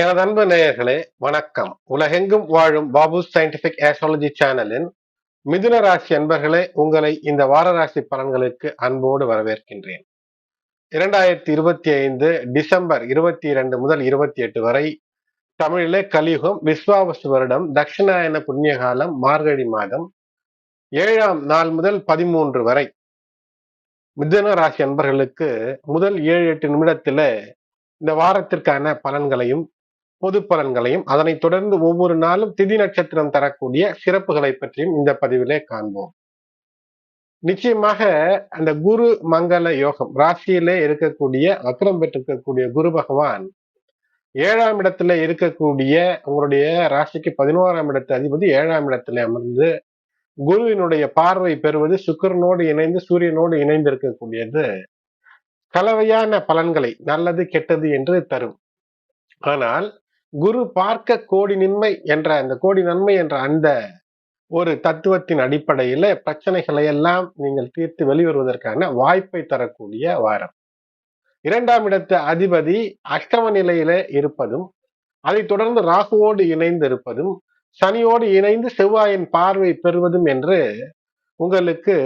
எனது அன்பு நேயர்களே வணக்கம். உலகெங்கும் வாழும் பாபு சயின்டிபிக் ஆஸ்ட்ராலஜி சேனலின் மிதுன ராசி அன்பர்களே உங்களை இந்த வார ராசி பலன்களுக்கு அன்போடு வரவேற்கின்றேன். இரண்டாயிரத்தி இருபத்தி ஐந்து டிசம்பர் இருபத்தி இரண்டு முதல் இருபத்தி எட்டு வரை தமிழிலே கலியுகம் விஸ்வாவசு வருடம் தட்சிணாயன புண்ணியகாலம் மார்கழி மாதம் ஏழாம் நாள் முதல் பதிமூன்று வரை. மிதுன ராசி அன்பர்களுக்கு முதல் ஏழு எட்டு நிமிடத்துல இந்த வாரத்திற்கான பலன்களையும் பொது பலன்களையும் அதனைத் தொடர்ந்து ஒவ்வொரு நாளும் திதி நட்சத்திரம் தரக்கூடிய சிறப்புகளை பற்றியும் இந்த பதிவிலே காண்போம். நிச்சயமாக அந்த குரு மங்கள யோகம் ராசியிலே இருக்கக்கூடிய வக்ரம் பெற்றிருக்கக்கூடிய குரு பகவான் ஏழாம் இடத்துல இருக்கக்கூடிய உங்களுடைய ராசிக்கு பதினோராம் இடத்து அதிபதி ஏழாம் இடத்துல அமர்ந்து குருவினுடைய பார்வை பெறுவது சுக்கரனோடு இணைந்து சூரியனோடு இணைந்து இருக்கக்கூடியது. கலவையான பலன்களை நல்லது கெட்டது என்று தரும். ஆனால் குரு பார்க்க கோடி நின்மை என்ற அந்த கோடி நன்மை என்ற அந்த ஒரு தத்துவத்தின் அடிப்படையில பிரச்சனைகளை எல்லாம் நீங்கள் தீர்த்து வெளிவருவதற்கான வாய்ப்பை தரக்கூடிய வாரம். இரண்டாம் இடத்து அதிபதி அஷ்டம நிலையில இருப்பதும் அதை தொடர்ந்து ராகுவோடு இணைந்து இருப்பதும் சனியோடு இணைந்து செவ்வாயின் பார்வை பெறுவதும் என்று உங்களுக்கு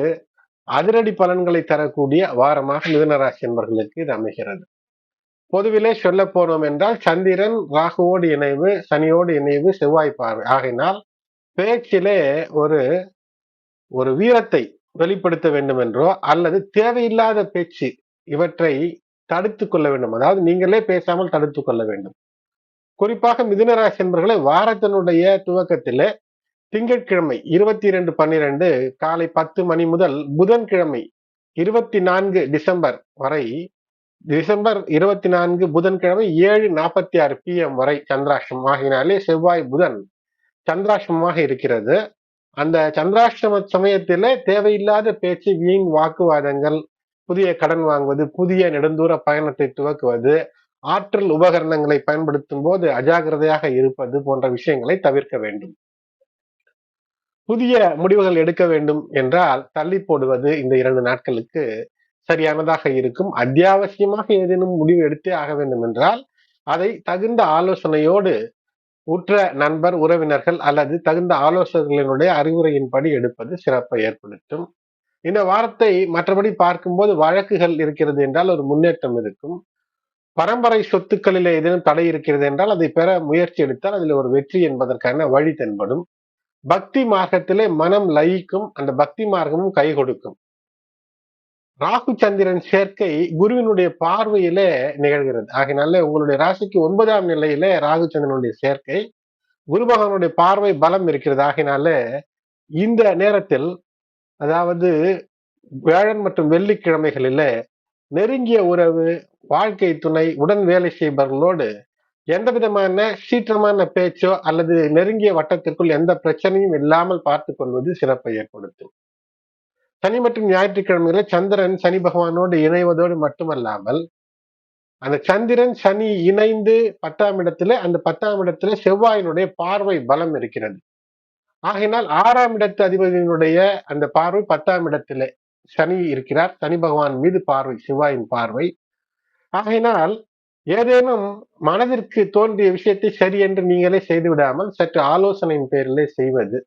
அதிரடி பலன்களை தரக்கூடிய வாரமாக மிதனராசி என்பர்களுக்கு இது அமைகிறது. பொதுவிலே சொல்ல போனோம் என்றால் சந்திரன் ராகுவோடு இணைவு சனியோடு இணைவு செவ்வாய் பார்வை. ஆகினால் பேச்சிலே ஒரு ஒரு வீரத்தை வெளிப்படுத்த வேண்டும் என்றோ அல்லது தேவையில்லாத பேச்சு இவற்றை தடுத்து கொள்ள வேண்டும். அதாவது நீங்களே பேசாமல் தடுத்து கொள்ள வேண்டும். குறிப்பாக மிதுனராசி என்பர்களை வாரத்தினுடைய துவக்கத்திலே திங்கட்கிழமை இருபத்தி இரண்டு பன்னிரண்டு காலை பத்து மணி முதல் புதன்கிழமை இருபத்தி நான்கு டிசம்பர் வரை டிசம்பர் இருபத்தி நான்கு புதன்கிழமை ஏழு நாற்பத்தி ஆறு பி எம் வரை சந்திராஷ்டம் ஆகினாலே செவ்வாய் புதன் சந்திராஷ்டிரமாக இருக்கிறது. அந்த சந்திராஷ்டம சமயத்திலே தேவையில்லாத பேச்சு வீண் வாக்குவாதங்கள் புதிய கடன் வாங்குவது புதிய நெடுந்தூர பயணத்தை துவக்குவது ஆற்றல் உபகரணங்களை பயன்படுத்தும் போது அஜாகிரதையாக இருப்பது போன்ற விஷயங்களை தவிர்க்க வேண்டும். புதிய முடிவுகள் எடுக்க வேண்டும் என்றால் தள்ளி போடுவது இந்த இரண்டு நாட்களுக்கு சரியானதாக இருக்கும். அத்தியாவசியமாக ஏதேனும் முடிவு எடுத்தே ஆக வேண்டும் என்றால் அதை தகுந்த ஆலோசனையோடு உற்ற நண்பர் உறவினர்கள் அல்லது தகுந்த ஆலோசகர்களினுடைய அறிவுரையின்படி எடுப்பது சிறப்பை ஏற்படுத்தும். இந்த வாரத்தை மற்றபடி பார்க்கும்போது வழக்குகள் இருக்கிறது என்றால் ஒரு முன்னேற்றம் இருக்கும். பரம்பரை சொத்துக்களில் ஏதேனும் தடை இருக்கிறது என்றால் அதை பெற முயற்சி எடுத்தால் அதில் ஒரு வெற்றி என்பதற்கான வழி தென்படும். பக்தி மார்க்கத்திலே மனம் லயிக்கும் அந்த பக்தி மார்க்கமும் கை கொடுக்கும். ராகு சந்திரன் சேர்க்கை குருவினுடைய பார்வையிலே நிகழ்கிறது. ஆகினால உங்களுடைய ராசிக்கு ஒன்பதாம் நிலையில ராகு சந்திரனுடைய சேர்க்கை குரு பகவானுடைய பார்வை பலம் இருக்கிறது. ஆகினால இந்த நேரத்தில் அதாவது வேழன் மற்றும் வெள்ளிக்கிழமைகளில நெருங்கிய உறவு வாழ்க்கை துணை உடன் வேலை செய்பவர்களோடு எந்த விதமான சீற்றமான பேச்சோ அல்லது நெருங்கிய வட்டத்திற்குள் எந்த பிரச்சனையும் இல்லாமல் பார்த்து கொள்வது சிறப்பை ஏற்படுத்தும். சனி மற்றும் ஞாயிற்றுக்கிழமையில சந்திரன் சனி பகவானோடு இணைவதோடு மட்டுமல்லாமல் அந்த சந்திரன் சனி இணைந்து பத்தாம் இடத்துல அந்த பத்தாம் இடத்துல செவ்வாயினுடைய பார்வை பலம் இருக்கிறது. ஆகையினால் ஆறாம் இடத்து அதிபதியினுடைய அந்த பார்வை பத்தாம் இடத்துல சனி இருக்கிறார். சனி பகவான் மீது பார்வை செவ்வாயின் பார்வை. ஆகையினால் ஏதேனும் மனதிற்கு தோன்றிய விஷயத்தை சரி என்று நீங்களே செய்து விடாமல் சற்று ஆலோசனையின் பேரிலே செய்வது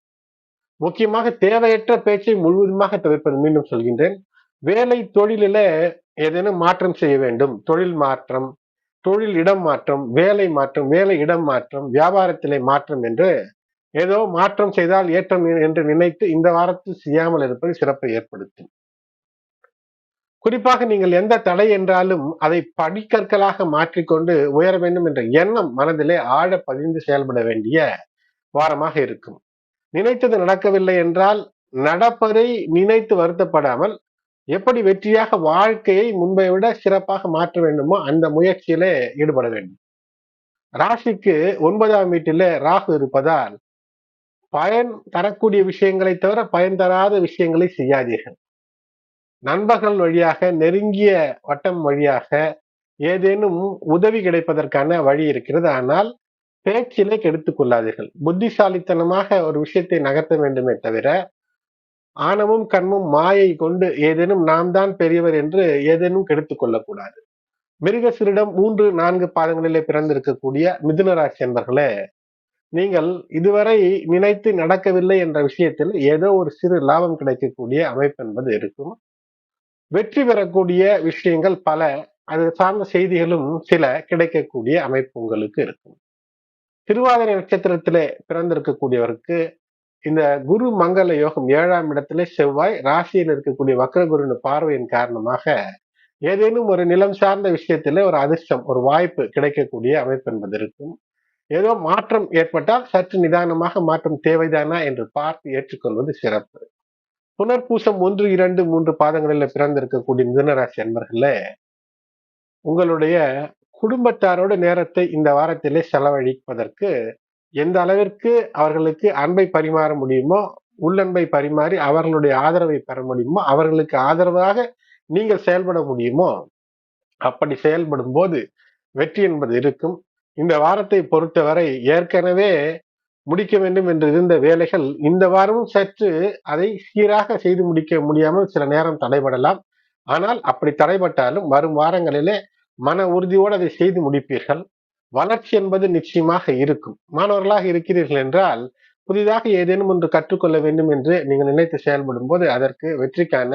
முக்கியமாக தேவையற்ற பேச்சை முழுவதுமாக தவிர்ப்பது மீண்டும் சொல்கின்றேன். வேலை தொழிலில ஏதேனும் மாற்றம் செய்ய வேண்டும். தொழில் மாற்றம் தொழில் இடம் மாற்றம் வேலை மாற்றம் வேலை இடம் மாற்றம் வியாபாரத்திலே மாற்றம் என்று ஏதோ மாற்றம் செய்தால் ஏற்றம் என்று நினைத்து இந்த வாரத்தில் செய்யாமல் இருப்பது சிறப்பை ஏற்படுத்தும். குறிப்பாக நீங்கள் எந்த தடை என்றாலும் அதை படிக்கற்களாக மாற்றிக்கொண்டு உயர வேண்டும் என்ற எண்ணம் மனதிலே ஆழ பதிந்து செயல்பட வேண்டிய வாரமாக இருக்கும். நினைத்தது நடக்கவில்லை என்றால் நடப்பதை நினைத்து வருத்தப்படாமல் எப்படி வெற்றியாக வாழ்க்கையை முன்பை விட சிறப்பாக மாற்ற வேண்டுமோ அந்த முயற்சியிலே ஈடுபட வேண்டும். ராசிக்கு ஒன்பதாம் வீட்டிலே ராகு இருப்பதால் பயன் தரக்கூடிய விஷயங்களை தவிர பயன் தராத விஷயங்களை செய்யாதீர்கள். நண்பர்கள் வழியாக நெருங்கிய வட்டம் வழியாக ஏதேனும் உதவி கிடைப்பதற்கான வழி இருக்கிறது. ஆனால் பேச்சிலே கெடுத்துக் கொள்ளாதீர்கள் புத்திசாலித்தனமாக ஒரு விஷயத்தை நகர்த்த வேண்டுமே தவிர ஆணமும் கண்மும் மாயை கொண்டு ஏதேனும் நாம் தான் பெரியவர் என்று ஏதேனும் கெடுத்துக் கொள்ளக்கூடாது மிருகசிரிடம் மூன்று நான்கு பாதங்களிலே பிறந்திருக்கக்கூடிய மிதுனராசி என்பர்களே நீங்கள் இதுவரை நினைத்து நடக்கவில்லை என்ற விஷயத்தில் ஏதோ ஒரு சிறு லாபம் கிடைக்கக்கூடிய அமைப்பு என்பது இருக்கும். வெற்றி பெறக்கூடிய விஷயங்கள் பல அது சார்ந்த செய்திகளும் சில கிடைக்கக்கூடிய அமைப்பு உங்களுக்கு இருக்கும். திருவாதிரை நட்சத்திரத்திலே பிறந்திருக்கக்கூடியவருக்கு இந்த குரு மங்கள யோகம் ஏழாம் இடத்துல செவ்வாய் ராசியில் இருக்கக்கூடிய வக்ரகுருன்னு பார்வையின் காரணமாக ஏதேனும் ஒரு நிலம் சார்ந்த விஷயத்துல ஒரு அதிர்ஷ்டம் ஒரு வாய்ப்பு கிடைக்கக்கூடிய அமைப்பு என்பது இருக்கும். ஏதோ மாற்றம் ஏற்பட்டால் சற்று நிதானமாக மாற்றம் தேவைதானா என்று பார்த்து ஏற்றுக்கொள்வது சிறப்பு. புனர்பூசம் ஒன்று இரண்டு மூன்று பாதங்களில் பிறந்திருக்கக்கூடிய மிதனராசி அன்பர்களே உங்களுடைய குடும்பத்தாரோட நேரத்தை இந்த வாரத்திலே செலவழிப்பதற்கு எந்த அளவிற்கு அவர்களுக்கு அன்பை பரிமாற முடியுமோ உள்ளன்பை பரிமாறி அவர்களுடைய ஆதரவை பெற முடியுமோ அவர்களுக்கு ஆதரவாக நீங்கள் செயல்பட முடியுமோ அப்படி செயல்படும் போது வெற்றி என்பது இருக்கும். இந்த வாரத்தை பொறுத்தவரை ஏற்கனவே முடிக்க வேண்டும் என்று இருந்த வேலைகள் இந்த வாரமும் சற்று அதை சீராக செய்து முடிக்க முடியாமல் சில நேரம் தடைபடலாம். ஆனால் அப்படி தடைபட்டாலும் வரும் வாரங்களிலே மன உறுதியோடு அதை செய்து முடிப்பீர்கள். வளர்ச்சி என்பது நிச்சயமாக இருக்கும். மாணவர்களாக இருக்கிறீர்கள் என்றால் புதிதாக ஏதேனும் ஒன்று கற்றுக்கொள்ள வேண்டும் என்று நீங்கள் நினைத்து செயல்படும் போது அதற்கு வெற்றிக்கான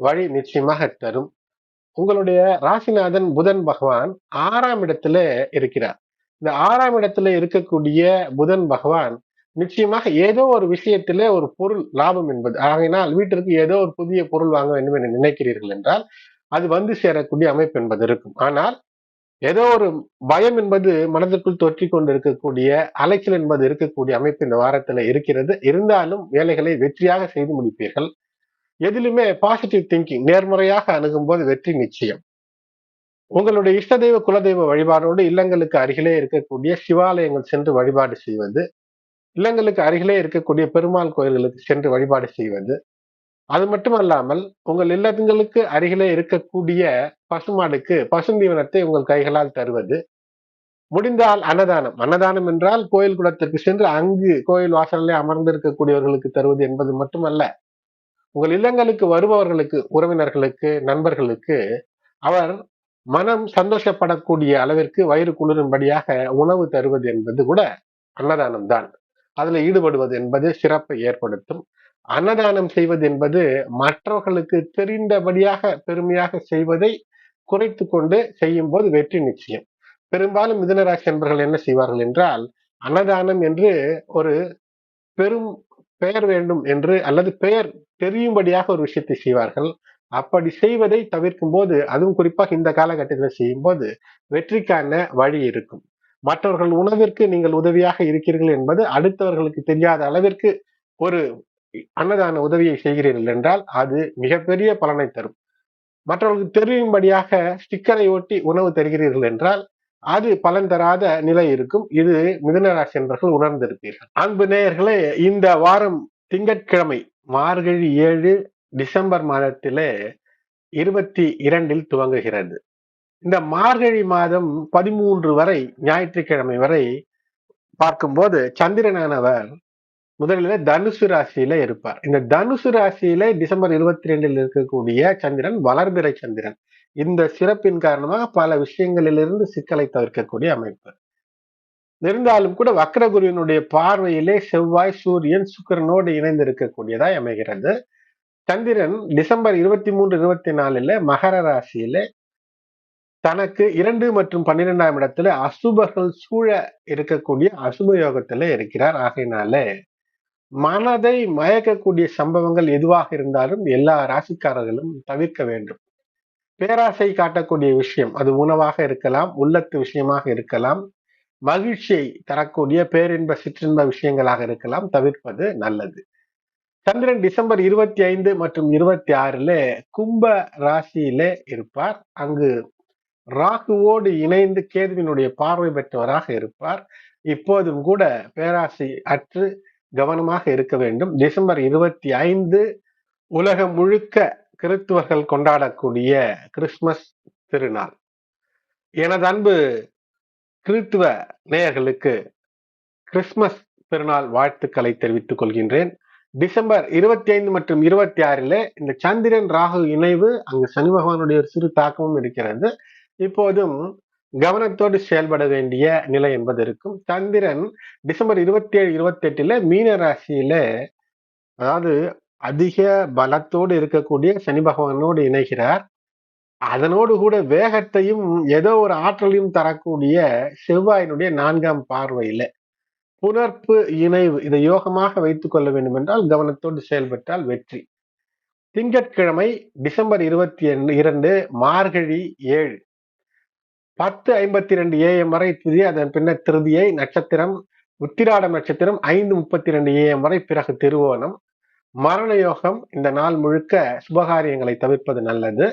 வழி நிச்சயமாக தரும். உங்களுடைய ராசிநாதன் புதன் பகவான் ஆறாம் இடத்துல இருக்கிறார். இந்த ஆறாம் இடத்துல இருக்கக்கூடிய புதன் பகவான் நிச்சயமாக ஏதோ ஒரு விஷயத்திலே ஒரு பொருள் லாபம் என்பது. ஆகையினால் வீட்டிற்கு ஏதோ ஒரு புதிய பொருள் வாங்க வேண்டும் என்று நினைக்கிறீர்கள் என்றால் அது வந்து சேரக்கூடிய அமைப்பு என்பது இருக்கும். ஆனால் ஏதோ ஒரு பயம் என்பது மனதிற்குள் தொற்றி கொண்டு இருக்கக்கூடிய அலைச்சல் என்பது இருக்கக்கூடிய அமைப்பு இந்த வாரத்துல இருக்கிறது. இருந்தாலும் வேலைகளை வெற்றியாக செய்து முடிப்பீர்கள். எதிலுமே பாசிட்டிவ் திங்கிங் நேர்முறையாக அணுகும் போது வெற்றி நிச்சயம். உங்களுடைய இஷ்ட தெய்வ குலதெய்வ வழிபாடோடு இல்லங்களுக்கு அருகிலே இருக்கக்கூடிய சிவாலயங்கள் சென்று வழிபாடு செய்வது இல்லங்களுக்கு அருகிலே இருக்கக்கூடிய பெருமாள் கோயில்களுக்கு சென்று வழிபாடு செய்வது அது மட்டும் அல்லாமல் உங்கள் இல்லங்களுக்கு அருகிலே இருக்கக்கூடிய பசுமாடுக்கு பசுந்தீவனத்தை உங்கள் கைகளால் தருவது. முடிந்தால் அன்னதானம். அன்னதானம் என்றால் கோயில் குளத்திற்கு சென்று அங்கு கோயில் வாசலிலே அமர்ந்திருக்கக்கூடியவர்களுக்கு தருவது என்பது மட்டுமல்ல. உங்கள் இல்லங்களுக்கு வருபவர்களுக்கு உறவினர்களுக்கு நண்பர்களுக்கு அவர் மனம் சந்தோஷப்படக்கூடிய அளவிற்கு வயிறு குளிரும்படியாக உணவு தருவது என்பது கூட அன்னதானம் தான் அதுல ஈடுபடுவது என்பது சிறப்பை ஏற்படுத்தும். அன்னதானம் செய்வது என்பது மற்றவர்களுக்கு தெரிந்தபடியாக பெருமையாக செய்வதை குறைத்து கொண்டு செய்யும் போது வெற்றி நிச்சயம். பெரும்பாலும் மிதனராசி என்பர்கள் என்ன செய்வார்கள் என்றால் அன்னதானம் என்று ஒரு பெரும் பெயர் வேண்டும் என்று அல்லது பெயர் தெரியும்படியாக ஒரு விஷயத்தை செய்வார்கள். அப்படி செய்வதை தவிர்க்கும் போது அதுவும் குறிப்பாக இந்த காலகட்டத்தில் செய்யும் போது வெற்றிக்கான வழி இருக்கும். மற்றவர்கள் உணவிற்கு நீங்கள் உதவியாக இருக்கிறீர்கள் என்பது அடுத்தவர்களுக்கு தெரியாத அளவிற்கு ஒரு அன்னதான உதவியை செய்கிறீர்கள் என்றால் அது மிகப்பெரிய பலனை தரும். மற்றவர்களுக்கு தெரியும்படியாக ஸ்டிக்கரை ஒட்டி உணவு தருகிறீர்கள் என்றால் அது பலன் தராத நிலை இருக்கும். இது மிதுனராசி என்பர்கள் உணர்ந்திருப்பீர்கள். அன்பு நேயர்களே இந்த வாரம் திங்கட்கிழமை மார்கழி ஏழு டிசம்பர் மாதத்திலே இருபத்தி இரண்டில் துவங்குகிறது. இந்த மார்கழி மாதம் பதிமூன்று வரை ஞாயிற்றுக்கிழமை வரை பார்க்கும்போது சந்திரனானவர் முதலில் தனுசு ராசியில இருப்பார். இந்த தனுசு ராசியில டிசம்பர் இருபத்தி ரெண்டில் இருக்கக்கூடிய சந்திரன் வளர்பிறை சந்திரன். இந்த சிறப்பின் காரணமாக பல விஷயங்களிலிருந்து சிக்கலை தவிர்க்கக்கூடிய அமைப்பு. இருந்தாலும் கூட வக்ரகுருவினுடைய பார்வையிலே செவ்வாய் சூரியன் சுக்கரனோடு இணைந்து இருக்கக்கூடியதாய் அமைகிறது. சந்திரன் டிசம்பர் இருபத்தி மூன்று இருபத்தி நாலுல மகர ராசியில தனக்கு இரண்டு மற்றும் பன்னிரெண்டாம் இடத்துல அசுபர்கள் சூழ இருக்கக்கூடிய அசுப யோகத்துல இருக்கிறார். ஆகையினால மனதை மயக்கக்கூடிய சம்பவங்கள் எதுவாக இருந்தாலும் எல்லா ராசிக்காரர்களும் தவிர்க்க வேண்டும். பேராசை காட்டக்கூடிய விஷயம் அது உணவாக இருக்கலாம் உள்ளத்து விஷயமாக இருக்கலாம். மகிழ்ச்சியை தரக்கூடிய பேரின்ப சிற்றின்ப விஷயங்களாக இருக்கலாம் தவிர்ப்பது நல்லது. சந்திரன் டிசம்பர் இருபத்தி ஐந்து மற்றும் இருபத்தி ஆறுல கும்ப ராசியில இருப்பார். அங்கு ராகுவோடு இணைந்து கேதுவினுடைய பார்வை பெற்றவராக இருப்பார். இப்போதும் கூட பேராசை அற்று கவனமாக இருக்க வேண்டும். டிசம்பர் இருபத்தி ஐந்து உலகம் முழுக்க கிறிஸ்துவர்கள் கொண்டாடக்கூடிய கிறிஸ்துமஸ் திருநாள். எனது அன்பு கிறிஸ்துவ நேயர்களுக்கு கிறிஸ்துமஸ் திருநாள் வாழ்த்துக்களை தெரிவித்துக் கொள்கின்றேன். டிசம்பர் இருபத்தி ஐந்து மற்றும் இருபத்தி ஆறில் இந்த சந்திரன் ராகு இணைவு அங்கு சனி பகவானுடைய ஒரு சிறு தாக்கமும் இருக்கிறது. இப்போதும் கவனத்தோடு செயல்பட வேண்டிய நிலை என்பது இருக்கும். சந்திரன் டிசம்பர் இருபத்தி ஏழு இருபத்தி எட்டுல மீன ராசியில அதாவது அதிக பலத்தோடு இருக்கக்கூடிய சனி பகவானோடு இணைகிறார். அதனோடு கூட வேகத்தையும் ஏதோ ஒரு ஆற்றலையும் தரக்கூடிய செவ்வாயினுடைய நான்காம் பார்வையில. புணர்ப்பு இணைவு இதை யோகமாக வைத்துக் கொள்ள வேண்டும் என்றால் கவனத்தோடு செயல்பட்டால் வெற்றி. திங்கட்கிழமை டிசம்பர் இருபத்தி இரண்டு மார்கழி ஏழு. பத்து ஐம்பத்தி ரெண்டு ஏஎம் வரை திதி அதன் பின்னர் திருதியை நட்சத்திரம் உத்திராட நட்சத்திரம் ஐந்து முப்பத்தி ரெண்டு ஏஎம் வரை பிறகு திருவோணம். மரண யோகம் இந்த நாள் முழுக்க சுபகாரியங்களை தவிர்ப்பது நல்லது.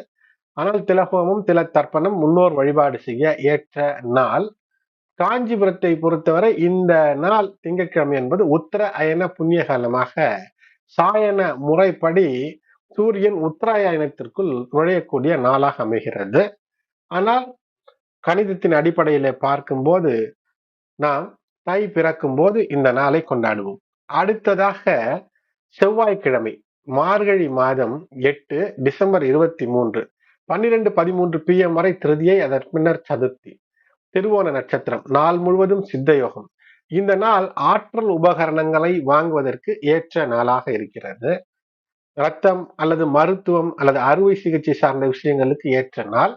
ஆனால் திலகோமம் தில தர்ப்பணம் முன்னோர் வழிபாடு செய்ய ஏற்ற நாள். காஞ்சிபுரத்தை பொறுத்தவரை இந்த நாள் திங்கட்கிழமை என்பது உத்தர அயன புண்ணிய காலமாக சாயன முறைப்படி சூரியன் உத்தராயணத்திற்குள் நுழையக்கூடிய நாளாக அமைகிறது. ஆனால் கணிதத்தின் அடிப்படையில பார்க்கும்போது நாம் தை பிறக்கும் போது இந்த நாளை கொண்டாடுவோம். அடுத்ததாக செவ்வாய்க்கிழமை மார்கழி மாதம் எட்டு டிசம்பர் இருபத்தி மூன்று பன்னிரெண்டு பதிமூன்று பி எம் வரை திருதியை அதன் பின்னர் சதுர்த்தி திருவோண நட்சத்திரம் நாள் முழுவதும் சித்தயோகம். இந்த நாள் ஆற்றல் உபகரணங்களை வாங்குவதற்கு ஏற்ற நாளாக இருக்கிறது. ரத்தம் அல்லது மருத்துவம் அல்லது அறுவை சிகிச்சை சார்ந்த விஷயங்களுக்கு ஏற்ற நாள்.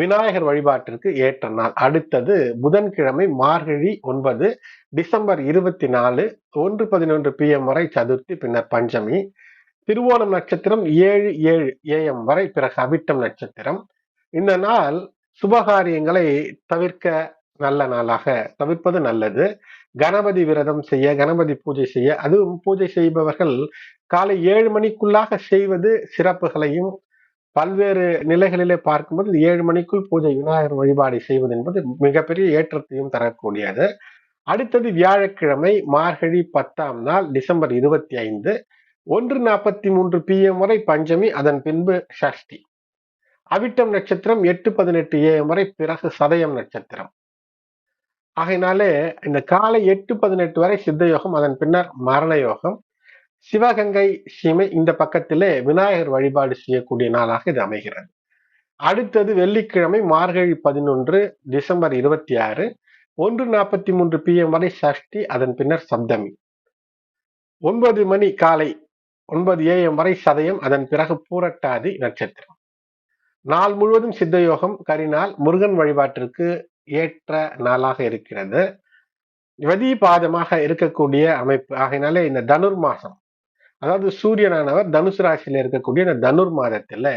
விநாயகர் வழிபாட்டிற்கு ஏற்ற நாள். அடுத்தது புதன்கிழமை மார்கழி ஒன்பது டிசம்பர் இருபத்தி நாலு ஒன்று பதினொன்று பிஎம் வரை சதுர்த்தி பின்னர் பஞ்சமி. திருவோணம் நட்சத்திரம் ஏழு ஏழு ஏஎம் வரை பிறகு அவிட்டம் நட்சத்திரம். இந்த நாள் சுபகாரியங்களை தவிர்க்க நல்ல நாளாக தவிர்ப்பது நல்லது. கணபதி விரதம் செய்ய கணபதி பூஜை செய்ய அதுவும் பூஜை செய்பவர்கள் காலை ஏழு மணிக்குள்ளாக செய்வது சிறப்புகளையும் பல்வேறு நிலைகளிலே பார்க்கும்போது ஏழு மணிக்குள் பூஜை விநாயகர் வழிபாடு செய்வது என்பது மிகப்பெரிய ஏற்றத்தையும் தரக்கூடியது. அடுத்தது வியாழக்கிழமை மார்கழி பத்தாம் நாள் டிசம்பர் இருபத்தி ஐந்து ஒன்று நாற்பத்தி மூன்று பிஎம் வரை பஞ்சமி அதன் பின்பு ஷஷ்டி. அவிட்டம் நட்சத்திரம் எட்டு பதினெட்டு ஏஎம் வரை பிறகு சதயம் நட்சத்திரம். ஆகையினாலே இந்த காலை எட்டு பதினெட்டு வரை சித்த யோகம் அதன் பின்னர் மரண யோகம் சிவகங்கை சீமை இந்த பக்கத்திலே விநாயகர் வழிபாடு செய்யக்கூடிய நாளாக இது அமைகிறது. அடுத்தது வெள்ளிக்கிழமை மார்கழி பதினொன்று டிசம்பர் இருபத்தி ஆறு ஒன்று நாற்பத்தி மூன்று பி எம் வரை சஷ்டி அதன் பின்னர் சப்தமி. ஒன்பது மணி காலை ஒன்பது ஏஎம் வரை சதயம் அதன் பிறகு பூரட்டாதி நட்சத்திரம். நாள் முழுவதும் சித்தயோகம் கரிநாள் முருகன் வழிபாட்டிற்கு ஏற்ற நாளாக இருக்கிறது. வதி பாதமாக இருக்கக்கூடிய அமைப்பு ஆகையினாலே இந்த தனுர் மாசம் அதாவது சூரியனானவர் தனுசு ராசியில இருக்கக்கூடிய இந்த தனுர் மாதத்துல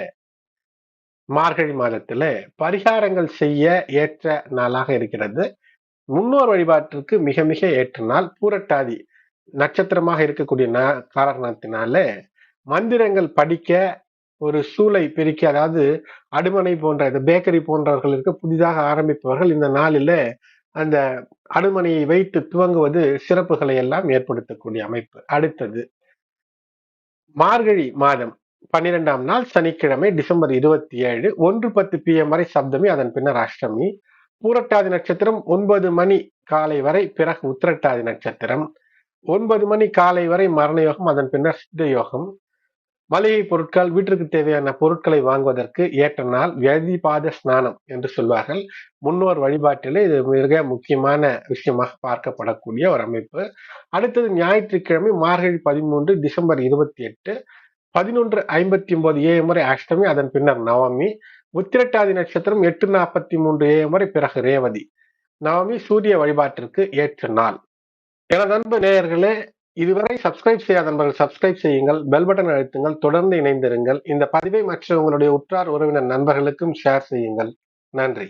மார்கழி மாதத்துல பரிகாரங்கள் செய்ய ஏற்ற நாளாக இருக்கிறது. முன்னோர் வழிபாட்டிற்கு மிக மிக ஏற்ற நாள். பூரட்டாதி நட்சத்திரமாக இருக்கக்கூடிய காரணத்தினால மந்திரங்கள் படிக்க ஒரு சூளை பிரிக்க அதாவது அடுமனை போன்ற இந்த பேக்கரி போன்றவர்களுக்கு புதிதாக ஆரம்பிப்பவர்கள் இந்த நாளில அந்த அடுமனையை வைத்து துவங்குவது சிறப்புகளை எல்லாம் ஏற்படுத்தக்கூடிய அமைப்பு. அடுத்தது மார்கழி மாதம் பன்னிரெண்டாம் நாள் சனிக்கிழமை டிசம்பர் இருபத்தி ஏழு ஒன்று பத்து பி எம் வரை சப்தமி அதன் பின்னர் அஷ்டமி. பூரட்டாதி நட்சத்திரம் ஒன்பது மணி காலை வரை பிறகு உத்திரட்டாதி நட்சத்திரம். ஒன்பது மணி காலை வரை மரண யோகம் அதன் பின்னர் சித்த யோகம். மளிகை பொருட்கள் வீட்டிற்கு தேவையான பொருட்களை வாங்குவதற்கு ஏற்ற நாள் வியதிபாத ஸ்நானம் என்று சொல்வார்கள். முன்னோர் வழிபாட்டிலே இது மிக முக்கியமான விஷயமாக பார்க்கப்படக்கூடிய ஒரு அமைப்பு. அடுத்தது ஞாயிற்றுக்கிழமை மார்கழி பதிமூன்று டிசம்பர் இருபத்தி எட்டு பதினொன்று ஐம்பத்தி ஒன்பது ஏஎம் வரை அஷ்டமி அதன் பின்னர் நவமி உத்திரட்டாதி நட்சத்திரம் எட்டு நாற்பத்தி மூன்று ஏஎம் வரை பிறகு ரேவதி. நவமி சூரிய வழிபாட்டிற்கு ஏற்ற நாள். எனது அன்பு நேயர்களே இதுவரை சப்ஸ்கிரைப் செய்யாத நண்பர்கள் சப்ஸ்கிரைப் செய்யுங்கள் பெல் பட்டன் அழுத்துங்கள் தொடர்ந்து இணைந்திருங்கள். இந்த பதிவை மற்ற உங்களுடைய உற்றார் உறவினர் நண்பர்களுக்கும் ஷேர் செய்யுங்கள். நன்றி.